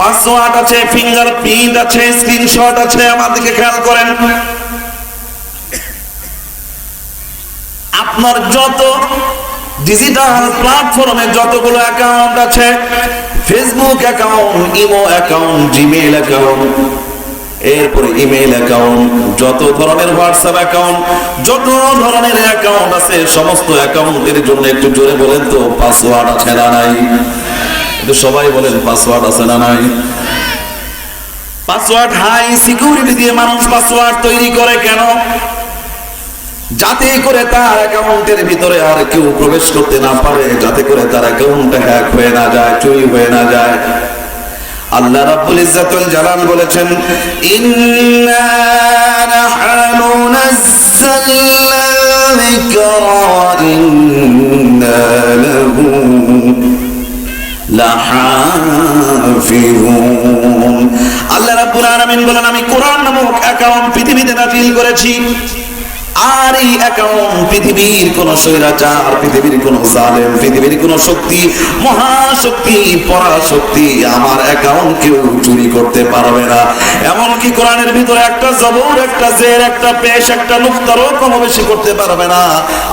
Password আছে finger print আছে screenshot আছে, আমার দিকে খেয়াল করেন। আপনার যত ডিজিটাল প্ল্যাটফর্মে যতগুলো অ্যাকাউন্ট আছে Facebook account imo account Gmail account এরপরে ইমেইল অ্যাকাউন্ট যত ধরনের হোয়াটসঅ্যাপ অ্যাকাউন্ট যত ধরনের অ্যাকাউন্ট আছে, সমস্ত অ্যাকাউন্টের জন্য একটু জোরে বলেন তো পাসওয়ার্ড আছে না নাই? একটু সবাই বলেন পাসওয়ার্ড আছে না নাই? পাসওয়ার্ড হাই সিকিউরিটি দিয়ে মানুষ পাসওয়ার্ড তৈরি করে কেন? যাতে করে তার অ্যাকাউন্টের ভিতরে আর কেউ প্রবেশ করতে না পারে, যাতে করে তার অ্যাকাউন্ট হ্যাক হয়ে না যায়, চুরি হয়ে না যায়। আল্লাহ রাব্বুল ইজ্জাতুল জালাল বলেছেন, ইন্না নাহনু নাযালনা যিকরা ইন্না লাহু আল্লাহ রাব্বুল আলামিন বলেন, আমি কোরআন নামক পৃথিবীতে করেছি। আর এই পৃথিবীর কোন স্বৈরাচার, পৃথিবীর কোন জালেম, পৃথিবীর কোন শক্তি, মহাশক্তি, পরাশক্তি আমার অ্যাকাউন্ট কেউ চুরি করতে পারবে না। এমনকি কোরআনের ভিতরে একটা জবর, একটা জের, একটা পেশ, একটা বেশি করতে পারবে না।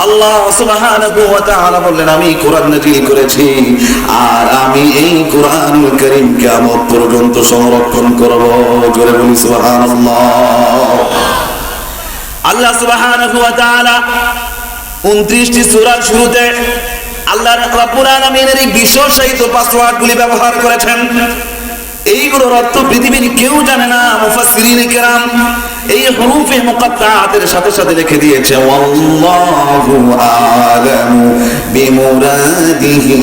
আল্লাহ সুবহানাহু ওয়া তাআলা বললেন, আমি কোরআন নাজিল করেছি। আর এই কোরআন করিম কেমন পর্যন্ত সংরক্ষণ করব। জোরে বলি আল্লাহ সুবাহ উনত্রিশটি সুরার 29টি সূরার শুরুতে আল্লাহ রাব্বুল আলামিনের এই বিশ্বসাহিত পাসওয়ার্ডগুলি ব্যবহার করেছেন। এইগুলোর অর্থ পৃথিবীর কেউ জানে না, মুফাসসিরিন কেরাম। এই হুরুফে মুকাত্তাআতের সাথে সাথে লিখে দিয়েছে, ওয়াল্লাহু আলামু বিমুরাদিহি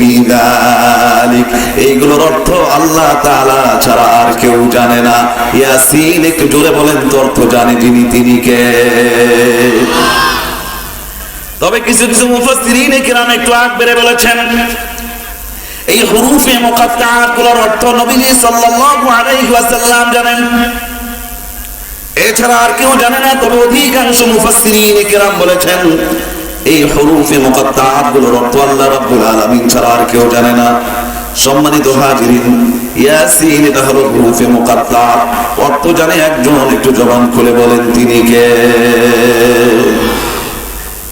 বিযালিক এইগুলোর অর্থ আল্লাহ তাআলা ছাড়া আর কেউ জানে না। ইয়াসিন, একটু জোরে বলেন তো অর্থ জানে যিনি তিনি কে। তবে কিছু কিছু মুফাসসিরিন কেরাম একটু আগ বেড়ে বলেছেন এই হুরুফে মুকাত্তাআত অর্থ আলাইহি ওয়াসাল্লাম জানেন। এছাড়া আর কেউ জানে না, তবে অধিকাংশ মুফাসসিরিন কেরাম বলেছেন, এই হুরুফে মুকাত্তাআতগুলোর অর্থ আল্লাহ রাব্বুল আলামিন ছাড়া আর কেউ জানে না। সম্মানিত হাজিরিন, ইয়াসিন এটা হলো হুরুফে মুকাত্তাআত অর্থ জানে একজন, একটু জবান খুলে বলেন তিনি কে?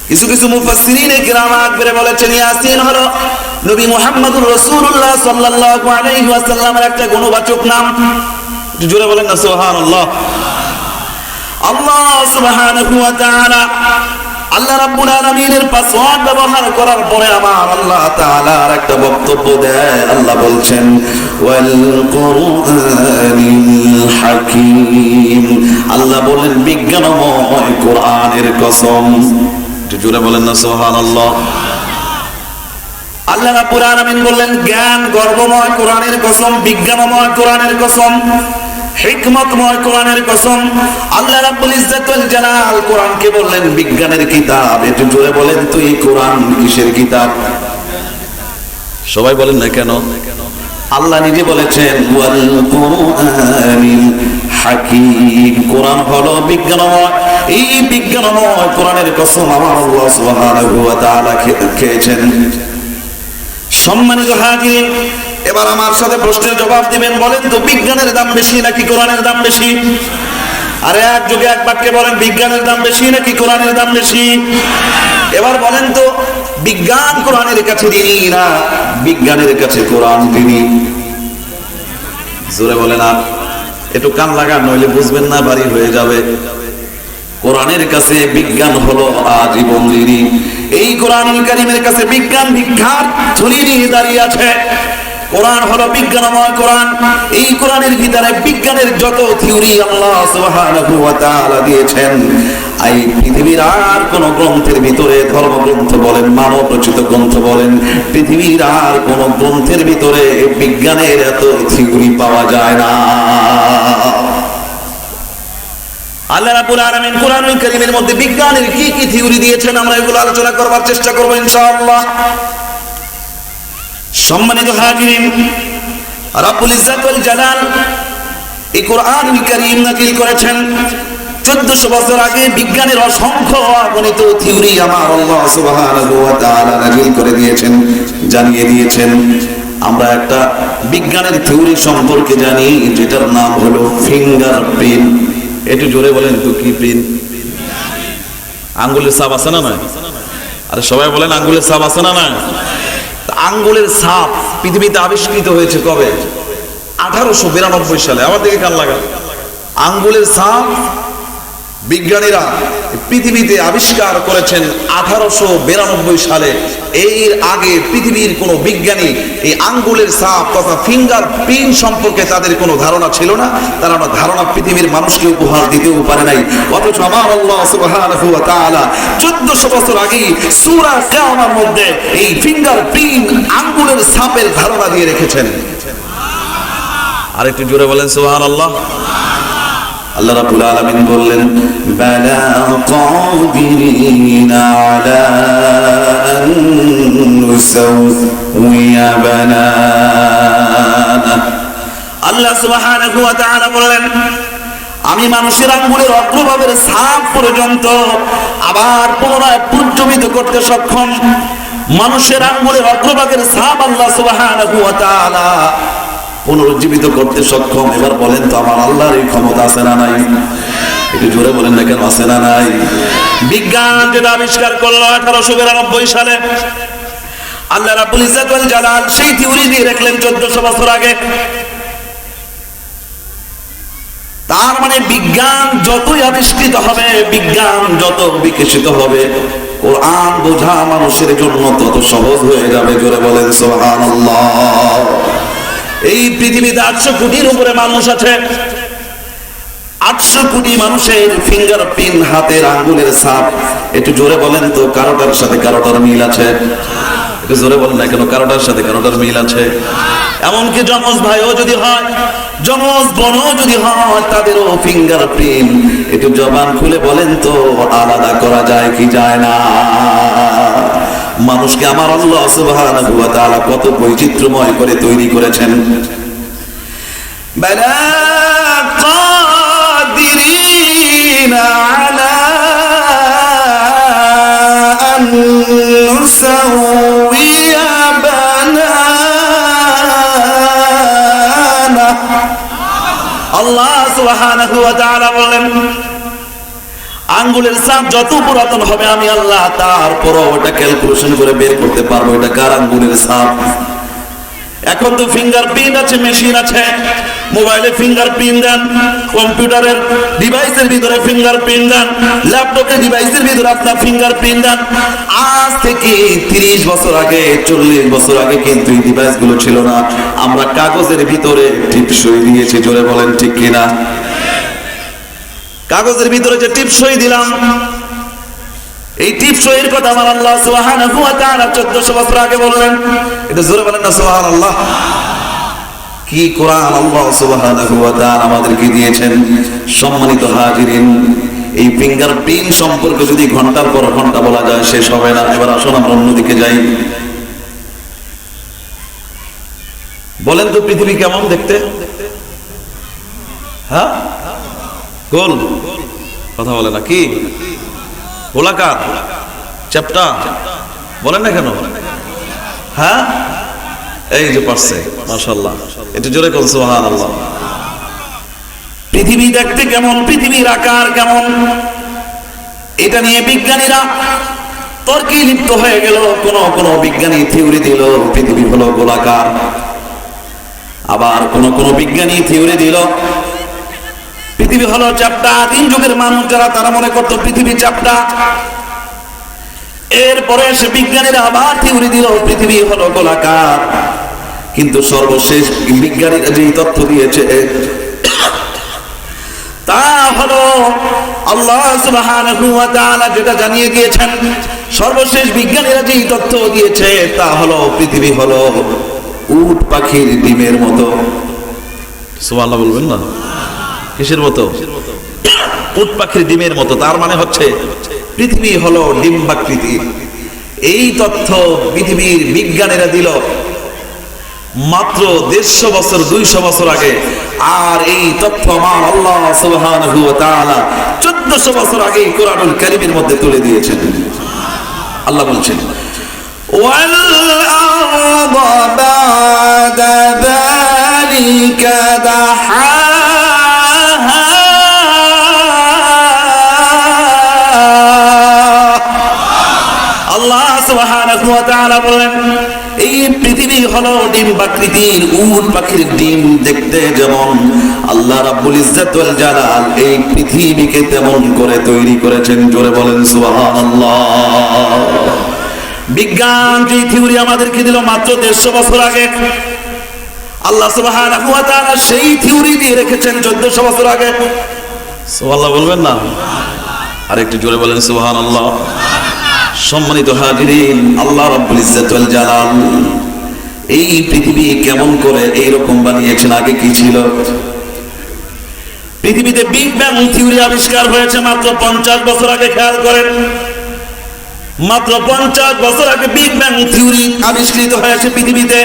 কিছু কিছু মুফাসসিরিন কিরাম আকবরে বলেছেন, ইয়াসিন হলো নবী মুহাম্মদুর আলাইহি ওয়াসাল্লামের একটা গুণবাচক নাম। একটু জোরে বলেন না, সুবহানাল্লাহ। আল্লাহ তাআলা আল্লাহ রাব্বুল আলামিনের পাসওয়ার্ড ব্যবহার করার পরে আমার আল্লাহ তাআলার একটা বক্তব্য দেয় আল্লাহ বলছেন, ওয়াল কুরআনিল হাকীম। আল্লাহ বলেন বিজ্ঞানময় কোরআনের কসম। একটু জোরে বলেন না, সুবহানাল্লাহ। আল্লাহ রাব্বুল আলামিন বললেন, জ্ঞান গর্বময় কোরআনের কসম, বিজ্ঞানময় কোরআনের কসম, হিকমতময় কোরআনের কসম। আল্লাহ রাব্বুল ইজ্জাতুল জালাল কোরআনকে বললেন, বিজ্ঞানের কিতাব। একটু জোরে বলেন তো এই কোরআন কিসের কিতাব? সবাই বলেন না কেন? আল্লাহ নিজে বলেছেন, ওয়াল কুরআনিল হাকিম। কোরআন হলো বিজ্ঞানময়। এই বিজ্ঞানময় কোরআনের কসম আমার আল্লাহ সুবহানাহু ওয়া তাআলা খেয়েছেন। সম্মানিত হাজির এবার আমার সাথে প্রশ্নের জবাব দিবেন, বলেন তো, বিজ্ঞানের দাম বেশি নাকি কোরআনের দাম বেশি? আরে এক যুগে এক বাক্যে বলেন, বিজ্ঞানের দাম বেশি নাকি কোরআনের দাম বেশি? এবার বলেন তো, বিজ্ঞান কোরআনের কাছে দিনই না, বিজ্ঞানের কাছে কোরআন দিনই। জোরে বলেন আর, একটু কান লাগান, নইলে বুঝবেন না, বাড়ি হয়ে যাবে। কোরআনের কাছে বিজ্ঞান হলো আজীবন ঋণী এই কোরআন কারিমের কাছে বিজ্ঞান ভিক্ষার থলি নিয়ে দাঁড়িয়ে আছে। কোরআন হলো বিজ্ঞানময় কোরআন। এই কোরআনের ভিতরে বিজ্ঞানের যত থিওরি আল্লাহ সুবহানাহু ওয়া তাআলা দিয়েছেন, এই পৃথিবীর আর কোন গ্রন্থের ভিতরে ধর্মগ্রন্থ বলেন মানব রচিত গ্রন্থ বলেন, পৃথিবীর আর কোন গ্রন্থের ভিতরে বিজ্ঞানের এত থিওরি পাওয়া যায় না। আল্লাহ রাব্বুল আলামিন কোরআনুল কারীমের মধ্যে বিজ্ঞানের কি কি থিওরি দিয়েছেন আমরা এগুলো আলোচনা করবার চেষ্টা করব ইনশাআল্লাহ। সম্মানিত হাজিরিন, রাব্বুল ইজ্জাত ওয়াল জালাল এই কোরআনুল কারীম নাযিল করেছেন 1400 বছর আগে বিজ্ঞানের অসংখ্য অগণিত থিওরি আমার আল্লাহ সুবহানাহু ওয়া তাআলা নাযিল করে দিয়েছেন, জানিয়ে দিয়েছেন। আমরা একটা বিজ্ঞানের থিওরি সম্পর্কে জানি, যেটার নাম হলো ফিঙ্গার প্রিন্ট একটু জোরে বলেন তো কি প্রিন্ট? আঙ্গুলের সাপ আছে না না আরে সবাই বলেন, আঙ্গুলের সাপ আছে না না আঙ্গুলের সাপ পৃথিবীতে আবিষ্কৃত হয়েছে কবে? আঠারোশো বিরানব্বই সালে। আমার দিকে কাল লাগা আঙ্গুলের সাপ বিজ্ঞানীরা পৃথিবীতে আবিষ্কার করেছেন আঠারোশো বিরানব্বই সালে। এর আগে পৃথিবীর কোন বিজ্ঞানী এই আঙ্গুলের সাপ তথা ফিঙ্গার প্রিন্ট সম্পর্কে তাদের কোনো ধারণা ছিল না। তারা ধারণা পৃথিবীর মানুষকে উপহার দিতেও পারে নাই। অথচ আমার আল্লাহ সুবহানাহু ওয়া তাআলা 1400 বছর আগে সূরা কিয়ামার মধ্যে এই ফিঙ্গার প্রিন্ট আঙ্গুলের সাপের ধারণা দিয়ে রেখেছেন। আর একটু জোরে বলেন সুবহানাল্লাহ। আল্লাহ রাব্বুল আলামিন বললেন, বালা কাদিরিনা আলা আন নুসাউইয়া বানানা. আল্লাহ সুবহানাহু ওয়া তাআলা বললেন, আমি মানুষের আঙ্গুলের অগ্রভাগের ছাপ পর্যন্ত আবার পুনরায় পুঞ্জমিত করতে সক্ষম। মানুষের আঙ্গুলের অগ্রভাগের ছাপ আল্লাহ সুবহানাহু ওয়া তাআলা পুনরুজ্জীবিত করতে সক্ষম। এবার বলেন তো, আমার আল্লাহর এই ক্ষমতা আছে না নাই? একটু জোরে বলেন না কেন, আছে না নাই? বিজ্ঞান যেটা আবিষ্কার করল আঠারোশো বিরানব্বই সালে, আল্লাহ রাব্বুল ইজ্জাত জালাল সেই থিওরি দিয়ে রাখলেন 1400 বছর আগে। তার মানে বিজ্ঞান যতই আবিষ্কৃত হবে, বিজ্ঞান যত বিকশিত হবে, কোরআন বোঝা মানুষের জন্য তত সহজ হয়ে যাবে, জোরে বলেন সুবহানাল্লাহ। এই পৃথিবীতে আটশো কোটির উপরে মানুষ আছে। আটশো কোটি মানুষের ফিঙ্গার প্রিন্ট হাতের আঙ্গুলের ছাপ। একটু জোরে বলেন তো, কারোটার সাথে কারোটার মিল আছে? একটু জোরে বলেন না কেন, কারোটার সাথে কারোটার মিল আছে? এমনকি যমজ ভাইও যদি হয় যমজ বোনও যদি হয়, তাদেরও ফিঙ্গার প্রিন্ট একটু জবান খুলে বলেন তো, আলাদা করা যায় কি যায় না? মানুষকে আমার আল্লাহ সুবহানাহু ওয়া তাআলা কত বৈচিত্র্যময় করে তৈরি করেছেন। বালা আলা আন নুসাউইয়া বানানা আল্লাহ সুবহানাহু ওয়া তাআলা বলেন আঙ্গুলের চাপ যত পুরাতন হবে, আমি আল্লাহ তারপরও ওটা ক্যালকুলেশন করে বের করতে পারব, এটা কার আঙ্গুলের চাপ এখন তো ফিঙ্গার প্রিন্ট আছে মেশিন আছে। মোবাইলে ফিঙ্গার প্রিন্ট দেন কম্পিউটারের ডিভাইসের ভিতরে ফিঙ্গার প্রিন্ট দেন ল্যাপটপের ডিভাইসের ভিতরে আপনার ফিঙ্গার প্রিন্ট দেন। আজ থেকে তিরিশ বছর আগে, চল্লিশ বছর আগে কিন্তু এই ডিভাইসগুলো ছিল না। আমরা কাগজের ভিতরে টিপসই দিয়েছি, জোরে বলেন ঠিক কিনা? কাগজের ভিতরে যে টিপসই দিলাম, এই টিপসইয়ের কথা আমার আল্লাহ সুবহানাহু ওয়া তাআলা 1400 বছর আগে বললেন। এটা জোরে বলেন না, সুবহানাল্লাহ। কি কোরআন আল্লাহ সুবহানাহু ওয়া তাআলা আমাদেরকে দিয়েছেন? সম্মানিত হাজিরিন, এই ফিঙ্গার প্রিন্ট সম্পর্কে যদি ঘণ্টার পর ঘণ্টা বলা যায়, শেষ হবে না। এবার আসুন আমরা অন্যদিকে যাই। বলেন তো পৃথিবী কেমন দেখতে? হ্যাঁ? গোল। কথা বলে না, কি? গোলাকার। চ্যাপটা বলেন না কেন? হ্যাঁ? এই যে পারছে মাশাল্লাহ একটু জোরে কোন সুবহান আল্লাহ পৃথিবী দেখতে কেমন, পৃথিবীর আকার কেমন? এটা নিয়ে বিজ্ঞানীরা তর্কে লিপ্ত হয়ে গেল। কোন কোন বিজ্ঞানী থিওরি দিল, পৃথিবী হলো গোলাকার। আবার কোন কোন বিজ্ঞানী থিওরি দিল পৃথিবী হলো চাপটা তিন যুগের মানুষ যারা, তারা মনে করতো পৃথিবী চাপটা এরপরে সে বিজ্ঞানীরা আবার থিওরি দিল, পৃথিবী হলো গোলাকার। কিন্তু সর্বশেষ বিজ্ঞানীরা যেই তথ্য দিয়েছে, তা হলো আল্লাহ যেটা জানিয়ে দিয়েছেন, সর্বশেষ বিজ্ঞানীরা যেই তথ্য দিয়েছে, তা হলো পৃথিবী হলো উট পাখির ডিমের মতো। সুবহানাল্লাহ বলবেন না? কিসের মতো উট পাখির ডিমের মতো তার মানে হচ্ছে পৃথিবী হলো ডিম্বাকৃতি এই তথ্য পৃথিবীর বিজ্ঞানীরা দিল মাত্র দেড়শো বছর দুইশো বছর আগে আর এই তথ্য আমার আল্লাহ সুবহানাহু ওয়া তাআলা 1400 বছর আগে কোরআনুল কারীমের মধ্যে তুলে দিয়েছেন আল্লাহ বলছেন والأرض بعد ذلك دحاها এই পৃথিবী হলো ডিম আকৃতির উট পাখির ডিম দেখতে যেমন আল্লাহ জালাল এই পৃথিবীকে তেমন করে তৈরি করেছেন। জোরে বলেন, সুবহানাল্লাহ। বিজ্ঞান যে থিওরি আমাদেরকে দিল মাত্র দেড়শো বছর আগে, আল্লাহ সেই থিওরি দিয়ে রেখেছেন চোদ্দশো বছর আগে। বলবেন না? আর একটু জোরে বলেন, সুবহানাল্লাহ। সম্মানিত হাজিরিন, আল্লাহ রাব্বুল ইজ্জত ওয়াল জালাল, এই পৃথিবী কেমন করে এই রকম বানিয়েছেন, আগে কি ছিল? পৃথিবীতে বিগ ব্যাং থিওরি আবিষ্কার হয়েছে মাত্র পঞ্চাশ বছর আগে, খেয়াল করেন। মাত্র পঞ্চাশ বছর আগে বিগ ব্যাং থিওরি আবিষ্কৃত হয়েছে পৃথিবীতে।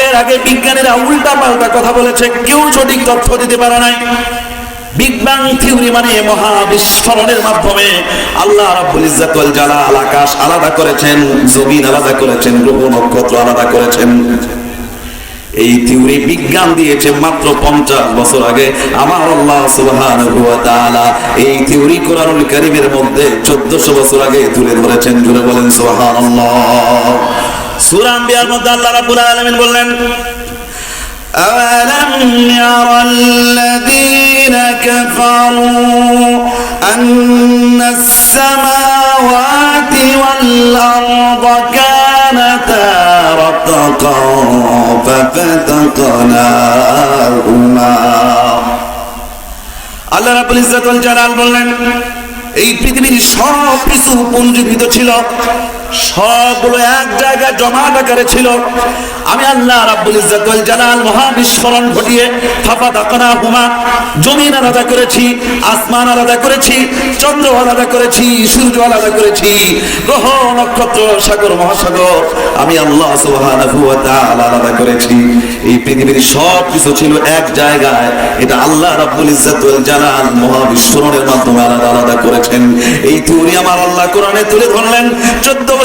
এর আগে বিজ্ঞানীরা উল্টা পাল্টা কথা বলেছে, কেউ সঠিক তথ্য দিতে পারে নাই। বিগ ব্যাং থিওরি মানে মহাবিস্ফোরণের মাধ্যমে আল্লাহ রাব্বুল ইজ্জত ওয়াল জালাল আকাশ আলাদা করেছেন জমিন আলাদা করেছেন গ্রহ নক্ষত্র আলাদা করেছেন এই থিওরি বিজ্ঞান দিয়েছে মাত্র পঞ্চাশ বছর আগে আমার আল্লাহ সুবহানাহু ওয়া তাআলা এই থিওরি কোরআনুল কারীমের মধ্যে 1400 বছর আগে তুলে ধরেছেন জুড়ে বলেন সুবহানাল্লাহ সূরা আম্বিয়ার মধ্যে আল্লাহ রাব্বুল আলামিন বললেন أولم ير الذين كفروا أن السماوات والأرض كانتا رتقا ففتقناهما আল্লাহ রাব্বুল ইজ্জত ওয়াল জালাল বললেন এই পৃথিবীর সব কিছু পুঞ্জীভূত ছিল সবগুলো এক জায়গায় জমাট আকারে ছিল। আমি আল্লাহ রাব্বুল ইজ্জত ওয়াল জালাল মহা বিস্ফোরণ ঘটিয়ে ফাফা দাকনা হুমা, জমিন আলাদা করেছি, আসমান আলাদা করেছি, চন্দ্র আলাদা করেছি, সূর্য আলাদা করেছি, গ্রহ, নক্ষত্র, সাগর, মহাসাগর, আমি আল্লাহ সুবহানাহু ওয়া তাআলা আলাদা করেছি। এই পৃথিবীর সব কিছু ছিল এক জায়গায়। এটা আল্লাহ রাব্বুল ইজ্জত ওয়াল জালাল মহা বিস্ফোরণের মাধ্যমে আলাদা আলাদা করেছেন। এই থিওরি আমার আল্লাহ কোরআনে তুলে ধরলেন 14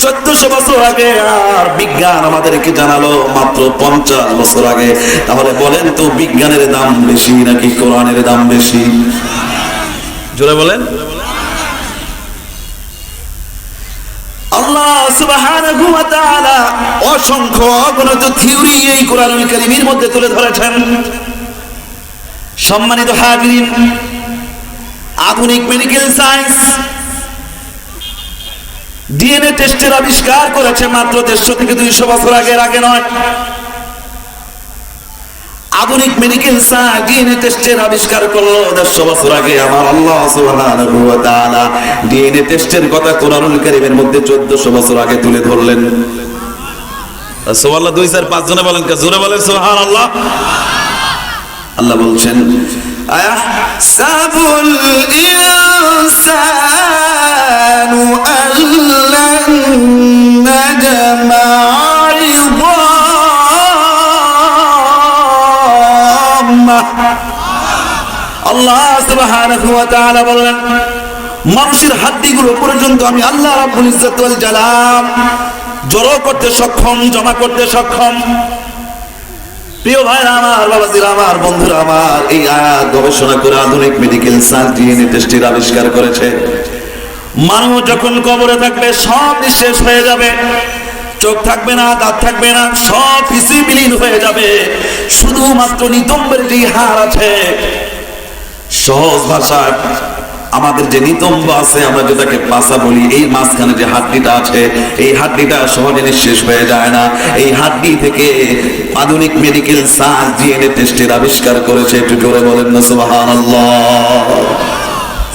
চোদ্দশো বছর আগে আর বিজ্ঞান আমাদেরকে জানালো মাত্র পঞ্চাশ বছর আগে। তাহলে বলেন তো বিজ্ঞানের দাম বেশি নাকি কোরআনের দাম বেশি? জোরে বলেন। অসংখ্য এই মধ্যে তুলে ধরেছেন। সম্মানিত আধুনিক মেডিকেল সায়েন্স ডিএনএ টেস্টের আবিষ্কার করেছে মাত্র দেড়শো থেকে দুইশো বছর আগের, আগে নয়। আধুনিক মেডিকেল সায়েন্স ডিএনএ টেস্টের আবিষ্কার করল দেড়শো বছর আগে। আমার আল্লাহ সুবহানাহু ওয়া তাআলা ডিএনএ টেস্টের কথা কোরআনুল কারীমের মধ্যে 1400 বছর আগে তুলে ধরলেন। সুবহানাল্লাহ দুই চার পাঁচ জনে বলেন, জোরে বলেন, সুবহানাল্লাহ। আল্লাহ বলছেন, আয়াহসাবুল ইনসানু তাআলা মানুষের হাড্ডিগুলো পর্যন্ত আমি আল্লাহ ওয়াল জড়ো করতে সক্ষম, জমা করতে সক্ষম। প্রিয় ভাইরা আমার, বাবাজিরা আমার, বন্ধুরা আমার, এই আয়াত গবেষণা করে আধুনিক মেডিকেল টেস্টের আবিষ্কার করেছে। মানুষ যখন কবরে থাকবে, সব নিঃশেষ হয়ে যাবে। চোখ থাকবে না, দাঁত থাকবে না, সব কিছুই বিলীন হয়ে যাবে। শুধুমাত্র নিতম্বের যে হার আছে সহজ ভাষায় আমাদের যে নিতম্ব আছে, আমরা যেটাকে পাশা বলি, এই মাঝখানে যে হাড্ডিটা আছে, এই হাড্ডিটা সহজে নিঃশেষ হয়ে যায় না। এই হাড্ডি থেকে আধুনিক মেডিকেল সায়েন্স ডিএনএ টেস্টের আবিষ্কার করেছে, একটু জোরে বলেন না, সুবহানাল্লাহ।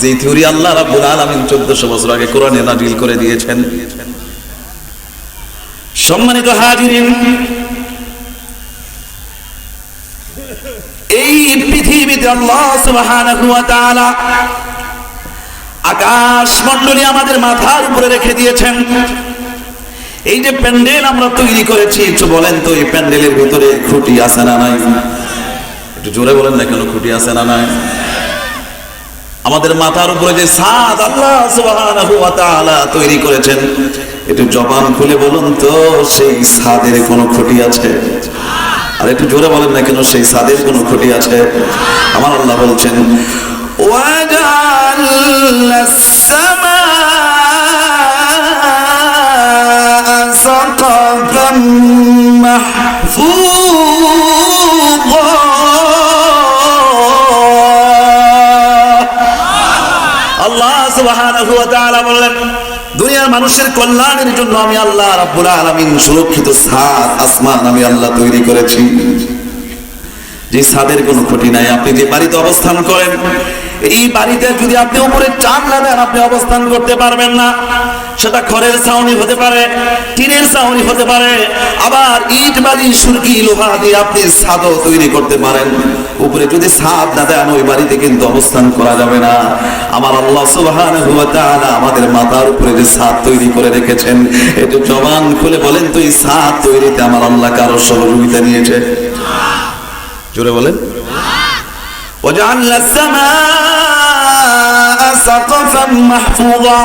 যে থিওরি আল্লাহ রাব্বুল আলামিন 1400 বছর আগে কোরআনে নাজিল করে দিয়েছেন। সম্মানিত হাজিরিন এই পৃথিবীতে আল্লাহ সুবহানাহু ওয়া তাআলা আকাশ মণ্ডলী আমাদের মাথার উপরে রেখে দিয়েছেন। এই যে প্যান্ডেল আমরা তৈরি করেছি, একটু বলেন তো, এই প্যান্ডেলের ভিতরে খুঁটি আছে না নাই? একটু জোরে বলেন না কেন, খুঁটি আছে না নাই? আমাদের মাথার উপরে যে ছাদ আল্লাহ সুবহানাহু ওয়া তাআলা তৈরি করেছেন, একটু জবান খুলে বলুন তো, সেই সাদের কোনো খুঁটি আছে? আর একটু জোরে বলেন না কেন, সেই সাদের কোনো খুঁটি আছে? আমার আল্লাহ বলছেন আল্লাহ সুবহানাহু ওয়া তাআলা বললেন দুনিয়ার মানুষের কল্যাণের জন্য আমি আল্লাহ রাব্বুল আলামিন সুরক্ষিত ছাদ, আসমান আমি আল্লাহ তৈরি করেছি। যে ছাদের কোনো ক্ষতি নাই। আপনি যে বাড়িতে অবস্থান করেন এই বাড়িতে যদি আপনি উপরে চান দেন, আপনি অবস্থান করতে পারবেন না। সেটা খড়ের ছাউনি হতে পারে, টিনের ছাউনি হতে পারে, আবার ইট, বালি, সুরকি, লোহা দিয়ে আপনি ছাদও তৈরি করতে পারেন। উপরে যদি ছাদ না দেন, ওই বাড়িতে কিন্তু অবস্থান করা যাবে না। আমার আল্লাহ তাআলা আমাদের মাথার উপরে যে ছাদ তৈরি করে রেখেছেন, একটু জবান খুলে বলেন তো, এই ছাদ তৈরিতে আমার আল্লাহ কারও সহযোগিতা নিয়েছে। জোরে বলেন। وجعلنا السماء سقفا محفوظا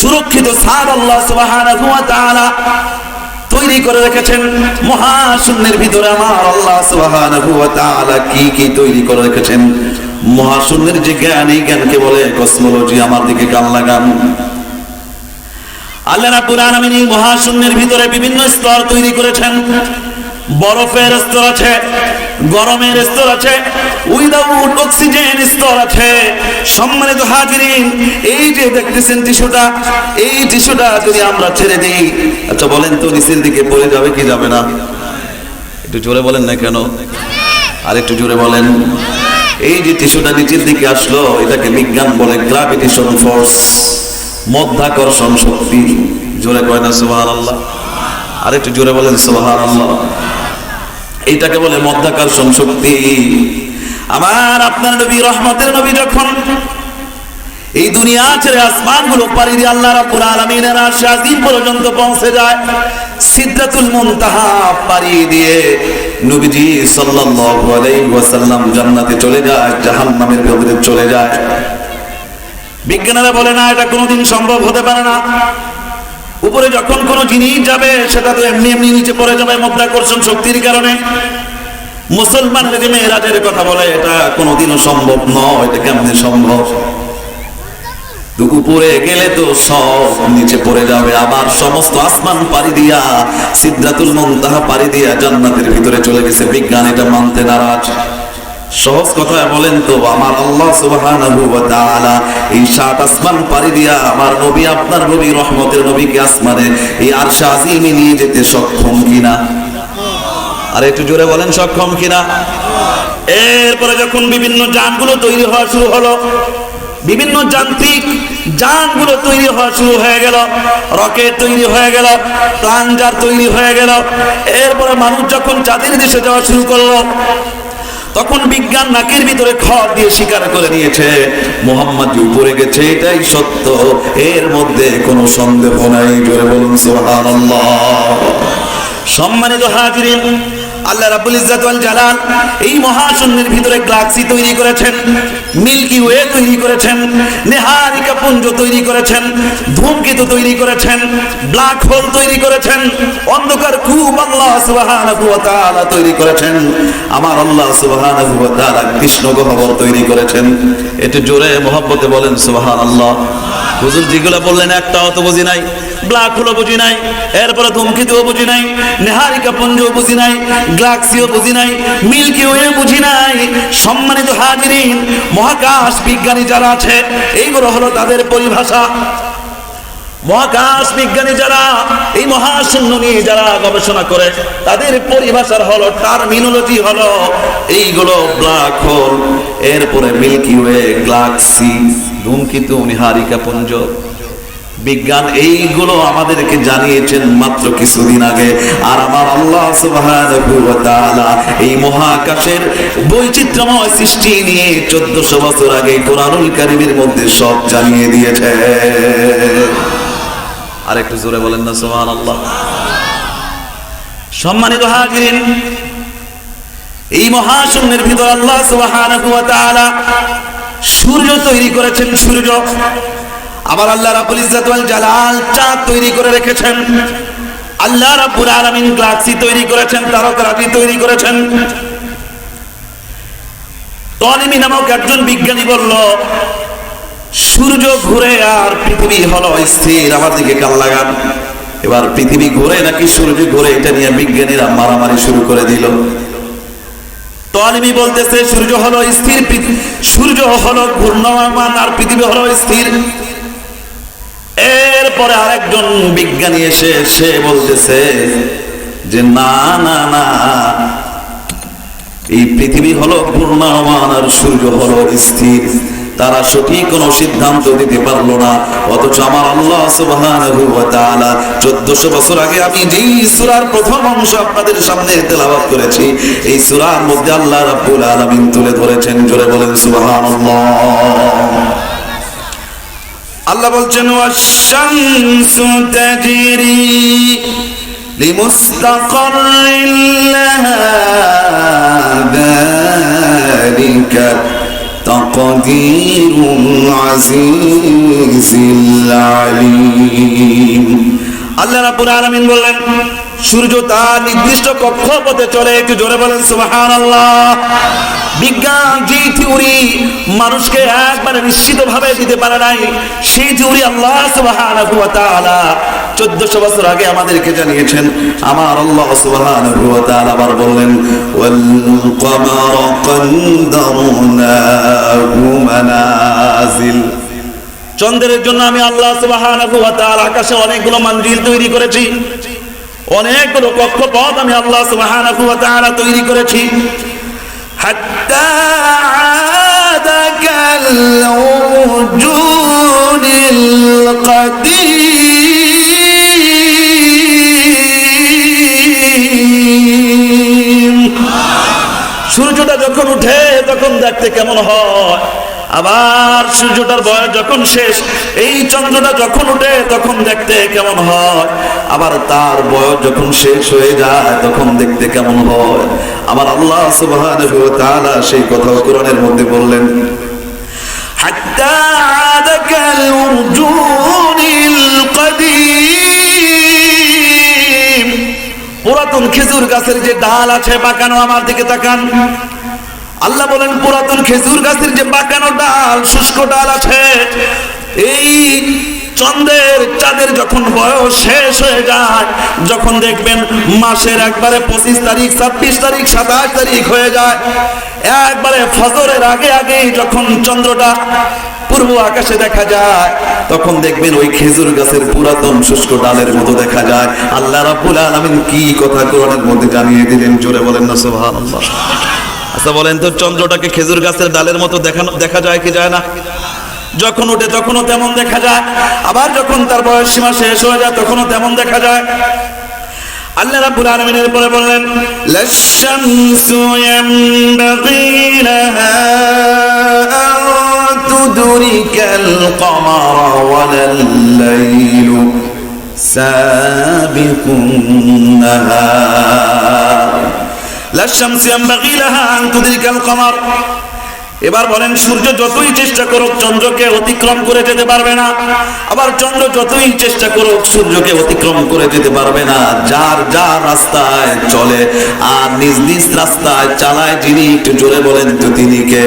সুরক্ষিত ছাদ আল্লাহ সুবহানাহু ওয়া তাআলা তৈরি করে রেখেছেন মহাশূন্যের ভিতরে আমার আল্লাহ সুবহানাহু ওয়া তাআলা কি কি তৈরি করে রেখেছেন মহাশূন্যের যে জ্ঞান এই জ্ঞানকে বলে কসমোলজি আমার দিকে কান লাগান আল্লাহ রাব্বুল আলামিন এই মহাশূন্যের ভিতরে বিভিন্ন স্তর তৈরি করেছেন বরফের স্তর আছে, গরমের স্তর আছে উইদাউট অক্সিজেন স্তর আছে। সম্মানিত হাজিরিন, এই যে দেখতেছেন টিস্যুটা এই টিস্যুটা যদি আমরা ছেড়ে দিই আচ্ছা বলেন তো নিচের দিকে পড়ে যাবে কি যাবে না? একটু জোরে বলেন না কেন? আর একটু জোরে বলেন। এই যে টিস্যুটা নিচের দিকে আসলো, এটাকে বিজ্ঞান বলে গ্রাভিটেশন ফোর্স মধ্যাকর্ষণ শক্তি। জোরে কয় না সুবহান আল্লাহ আর একটু জোরে বলেন সুবহান আল্লাহ এইটাকে বলে মধ্যাকর্ষণ শক্তি। আমার আপনার নবী, রহমতের নবী যখন এই দুনিয়া ছেড়ে আসমানগুলো পাড়ি দিয়ে আল্লাহ রাব্বুল আলামিনের আরশে আজিম পর্যন্ত পৌঁছে যায়, সিদরাতুল মুনতাহা পাড়ি দিয়ে নবীজি সাল্লাল্লাহু আলাইহি ওয়াসাল্লাম জান্নাতে চলে যায়, জাহান্নামের ভেতরে চলে যায়। বিজ্ঞানীরা বলে, না, এটা কোনোদিন সম্ভব হতে পারে না। উপরে যখন কোনো জিনিস যাবে, সেটা তো এমনি এমনি নিচে পড়ে যাবে মধ্যাকর্ষণ শক্তির কারণে। মুসলমান যে মেয়েরাজের কথা বলে, এটা কোনোদিনও সম্ভব নয়, এটা কেমনে সম্ভব? তো উপরে গেলে তো সব নিচে পড়ে যাবে, আবার সমস্ত আসমান পাড়ি দিয়া সিদ্ধাতুল মুনতাহা পাড়ি দিয়া জান্নাতের ভিতরে চলে গেছে। বিজ্ঞান এটা মানতে নারাজ। সহজ কথায় বলেন তো, আমার আল্লাহ সুবহানাহু ওয়া তাআলা এই সাত আসমান পাড়ি দিয়া আমার নবী, আপনার নবী, রহমতের নবীকে আসমানে এই আরশে আজিমে নিয়ে যেতে সক্ষম কিনা? আর একটু জোরে বলেন, সক্ষম কিনা? এরপরে যখন বিভিন্ন যানগুলো তৈরি হওয়া শুরু হলো, বিভিন্ন যান্ত্রিক যানগুলো তৈরি হওয়া শুরু হয়ে গেল, রকেট তৈরি হয়ে গেল, প্লানজার তৈরি হয়ে গেল, এরপরে মানুষ যখন চাঁদের দেশে যাওয়া শুরু করল তখন বিজ্ঞান নাকের ভিতরে খড় দিয়ে স্বীকার করে নিয়েছে। মোহাম্মদ উপরে গেছে, এটাই সত্য। এর মধ্যে কোনো সন্দেহ নাই বলুন সোহান সম্মানিত হাজিরিন আল্লাহ রাব্বুল ইজ্জাত ওয়াল জালাল এই মহাশূন্যের ভিতরে গ্লাক্সি তৈরি করেছেন, মিল্কি ওয়ে তৈরি করেছেন, নেহারিকা পুঞ্জ তৈরি করেছেন, ধূমকেতু তৈরি করেছেন, ব্ল্যাক হোল তৈরি করেছেন, অন্ধকার কূপ আল্লাহ সুবহানাহু ওয়া তাআলা তৈরি করেছেন, আমার আল্লাহ সুবহানাহু ওয়া তাআলা কৃষ্ণ গহ্বর তৈরি করেছেন। একটু জোরে মহব্বতে বলেন সুবহানাল্লাহ। হুজুর যেগুলো বললেন একটাও তো বুঝি নাই। ব্ল্যাক হোলও বুঝি নাই, এরপরে ধূমকেতুও বুঝি নাই, নেহারিকা পুঞ্জও বুঝি নাই গ্যালাক্সিও বুঝি নাই মিল্কি ওয়ে বুঝি নাই। সম্মানিত হাজিরিন, মহাকাশ বিজ্ঞানী যারা আছে, এইগুলো হলো তাদের পরিভাষা। মহাকাশ বিজ্ঞানী যারা, এই মহাশূন্য নিয়ে যারা গবেষণা করে, তাদের পরিভাষার হলো, টার্মিনোলজি হলো, এইগুলো ব্ল্যাক হোল, এরপরে মিল্কি ওয়ে গ্লাক্সি, ধূমকেতু, নিহারিকা পুঞ্জ। বিজ্ঞান এইগুলো আমাদেরকে জানিয়েছেন মাত্র কিছুদিন আগে। আর আমার আল্লাহ এই মহাকাশের বৈচিত্র্যময় সৃষ্টি নিয়ে 1400 বছর আগে কোরআনুল কারীমের মধ্যে সব জানিয়ে দিয়েছে। আর একটু জোরে বলেন না, সুবহানাল্লাহ। সম্মানিত হাজিরিন, এই মহাশূন্যের ভিতর আল্লাহ তাআলা সূর্য তৈরি করেছেন সূর্য। আবার আল্লাহ রাব্বুল ইজ্জাত ওয়াল জালাল চাঁদ তৈরি করে রেখেছেন। আল্লাহ রাব্বুল আলামিন গ্যালাক্সি তৈরি করেছেন, তারকারাজি তৈরি করেছেন। নামক একজন বিজ্ঞানী বলল, সূর্য ঘুরে আর পৃথিবী হলো স্থির। আমার দিকে কাল লাগান। এবার পৃথিবী ঘুরে নাকি সূর্য ঘুরে, এটা নিয়ে বিজ্ঞানীরা মারামারি শুরু করে দিল। তলিমি বলতেছে, সূর্য হলো স্থির সূর্য হলো ঘূর্ণমান আর পৃথিবী হলো স্থির। এরপরে আরেকজন বিজ্ঞানী এসে, সে বলতেছে যে, না না না, এই পৃথিবী হলো ঘূর্ণায়মান আর সূর্য হলো স্থির। তারা সঠিক কোনো সিদ্ধান্ত দিতে পারল না। অথচ আমার আল্লাহ 1400 বছর আগে আমি যেই সূরার প্রথম অংশ আপনাদের সামনে তেলাওয়াত করেছি, এই সূরার মধ্যে আল্লাহ রাব্বুল আলামিন তুলে ধরেছেন। জোরে বলেন সুবহানাল্লাহ। আল্লাহ বলছেন ওয়াশামসু তাজরি লিমুস্তাকাররিন লাহা যালিকা তাকদীরুল আজিজিল আলিম। আল্লাহ রাব্বুল আলামিন বললেন সূর্য তার নির্দিষ্ট কক্ষপথে চলে। একটু জোরে বলেন, সুবহানাল্লাহ। বিজ্ঞান যে থিওরি মানুষকে একবারে নিশ্চিত ভাবে দিতে পারে নাই, সেই থিওরি আল্লাহ তাআলা 1400 বছর আগে আমাদেরকে জানিয়েছেন। আমার আল্লাহ সুবহানাহু ওয়া তাআলা আবার বললেন, ওয়াল কমারা কদ্দারনাহু মানাজিল চন্দ্রের জন্য আমি আল্লাহ সুবহানাহু ওয়া তাআলা আকাশে অনেকগুলো মঞ্জিল তৈরি করেছি। অনেকগুলো কক্ষপথ আমি আল্লাহ সুবাহ তৈরি করেছি। সূর্যটা যখন উঠে, তখন দেখতে কেমন হয়। আবার সূর্যটার বয়স যখন শেষ, এই চন্দ্রটা যখন উঠে, তখন দেখতে কেমন হয়। আবার তার বয়স যখন শেষ হয়ে যায়, তখন দেখতে কেমন হয়? আবার আল্লাহ ওয়া সেই কথা কোরআনের মধ্যে বললেন পুরাতন খেজুর গাছের যে ডাল আছে, বাঁকানো আমার দিকে তাকান। আল্লাহ বলেন, পুরাতন খেজুর গাছের যে বাঁকানো ডাল, শুষ্ক ডাল আছে, এই চন্দ্রের চাঁদের যখন বয়স শেষ হয়ে যায়, যখন দেখবেন মাসের একবারে পঁচিশ তারিখ, ছাব্বিশ তারিখ, সাতাশ তারিখ হয়ে যায়, একবারে ফজরের আগে আগে যখন চন্দ্রটা পূর্ব আকাশে দেখা যায়, তখন দেখবেন ওই খেজুর গাছের পুরাতন শুষ্ক ডালের মতো দেখা যায়। আল্লাহ রাব্বুল আলামিন কি কথা কোরআনের মধ্যে জানিয়ে দিলেন? জোরে বলেন না, সুবহানাল্লাহ। আচ্ছা বলেন তো, চন্দ্রটাকে খেজুর গাছের ডালের মতো দেখানো দেখা যায় কি যায় না? যখন ওঠে তখনও তেমন দেখা যায়। আবার যখন তার বয়স সীমা শেষ হয়ে যায়, তখনও তেমন দেখা যায়। আল্লাহ রাব্বুল আলামিনের পরে বললেন, লাশ-শামসু ইয়ানবাগি লাহা কমারা ওয়ালাল লাইলু সাবিকুন নাহার লাহা তুদরিকাল কমার। এবার বলেন, সূর্য যতই চেষ্টা করুক, চন্দ্রকে অতিক্রম করে যেতে পারবে না। আবার চন্দ্র যতই চেষ্টা করুক, সূর্যকে অতিক্রম করে যেতে পারবে না। যার যার রাস্তায় চলে আর নিজ নিজ রাস্তায় চালায়, যিনি একটু জোরে বলেন তো তিনি কে?